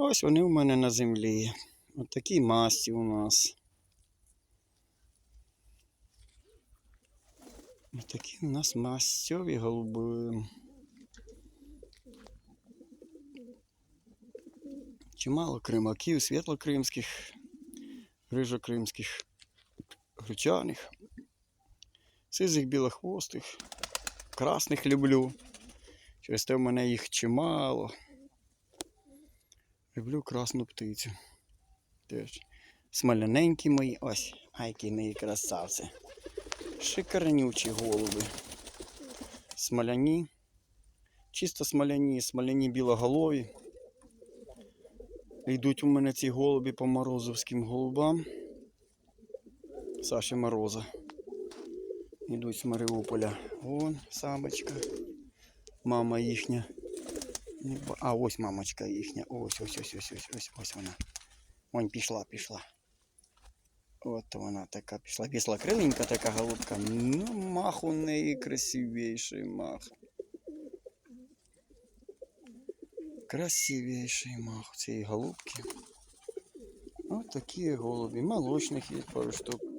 Ось вони у мене на землі. Ось такі масті у нас. Ось такі у нас мастьові голуби. Чимало кримаків, світлокримських, рижокримських, гречаних, сизих білохвостих, красних люблю. Через те в мене їх чимало. Люблю красну птицю. Теж. Смоляненькі мої. Ось, а які мої красавці. Шикарнючі голуби. Смоляні. Чисто смоляні, смоляні білоголові. Йдуть у мене ці голуби по морозовським голубам. Саші Мороза. Йдуть з Маріуполя. Вон самочка. Мама їхня. А ось мамочка їхня. Ось, ось, ось, ось, ось, ось, ось вона. Вон пішла, пішла. От вона така пішла. Пішла криленька така голубка. Ну, мах у неї красивіший мах. Красивіший мах цієї голубки. Ось такі голуби. Молочних є пару штук.